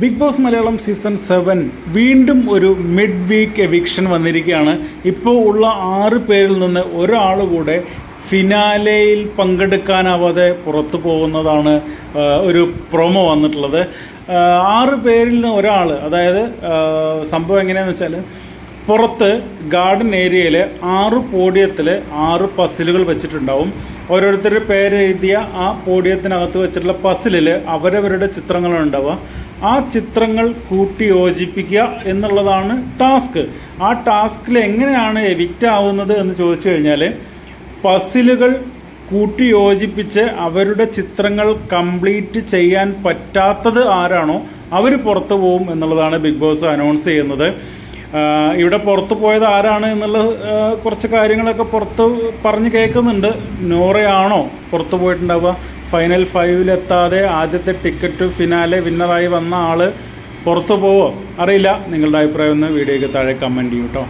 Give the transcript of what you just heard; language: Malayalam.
Big Boss Malayalam season seven വീണ്ടും ഒരു മിഡ് വീക്ക് എവിക്ഷൻ വന്നിരിക്കുകയാണ്. ഇപ്പോൾ ഉള്ള ആറ് പേരിൽ നിന്ന് ഒരാൾ കൂടെ ഫിനാലയിൽ പങ്കെടുക്കാനാവാതെ പുറത്തു പോകുന്നതാണ് ഒരു പ്രൊമോ വന്നിട്ടുള്ളത്. ആറ് പേരിൽ നിന്ന് ഒരാൾ അതായത് സംഭവം എങ്ങനെയാണെന്ന് വെച്ചാൽ പുറത്ത് ഗാർഡൻ ഏരിയയിൽ ആറ് പോഡിയത്തിൽ ആറ് പസിലുകൾ വെച്ചിട്ടുണ്ടാവും. ഓരോരുത്തരുടെ പേരെഴുതിയ ആ പോഡിയത്തിനകത്ത് വെച്ചിട്ടുള്ള പസിലിൽ അവരവരുടെ ചിത്രങ്ങളാണ് ഉണ്ടാവുക ആ ചിത്രങ്ങൾ കൂട്ടി യോജിപ്പിക്കുക എന്നുള്ളതാണ് ടാസ്ക്. ആ ടാസ്കിൽ എങ്ങനെയാണ് എവിക്റ്റ് ആവുന്നത് എന്ന് ചോദിച്ചു കഴിഞ്ഞാൽ പസിലുകൾ കൂട്ടി യോജിപ്പിച്ച് അവരുടെ ചിത്രങ്ങൾ കംപ്ലീറ്റ് ചെയ്യാൻ പറ്റാത്തത് ആരാണോ അവർ പുറത്തു പോകും എന്നുള്ളതാണ് ബിഗ് ബോസ് അനൗൺസ് ചെയ്യുന്നത്. ഇവിടെ പുറത്തു പോയത് ആരാണ് എന്നുള്ള കുറച്ച് കാര്യങ്ങളൊക്കെ പുറത്ത് പറഞ്ഞ് കേൾക്കുന്നുണ്ട്. നോറയാണോ പുറത്തു പോയിട്ടുണ്ടാവുക? ഫൈനൽ ഫൈവിലെത്താതെ ആദ്യത്തെ ടിക്കറ്റ് ഫിനാലെ വിന്നറായി വന്ന ആൾ പുറത്തു പോവോ? അറിയില്ല. നിങ്ങളുടെ അഭിപ്രായം ഒന്ന് വീഡിയോയ്ക്ക് താഴെ കമന്റ് ചെയ്യും കേട്ടോ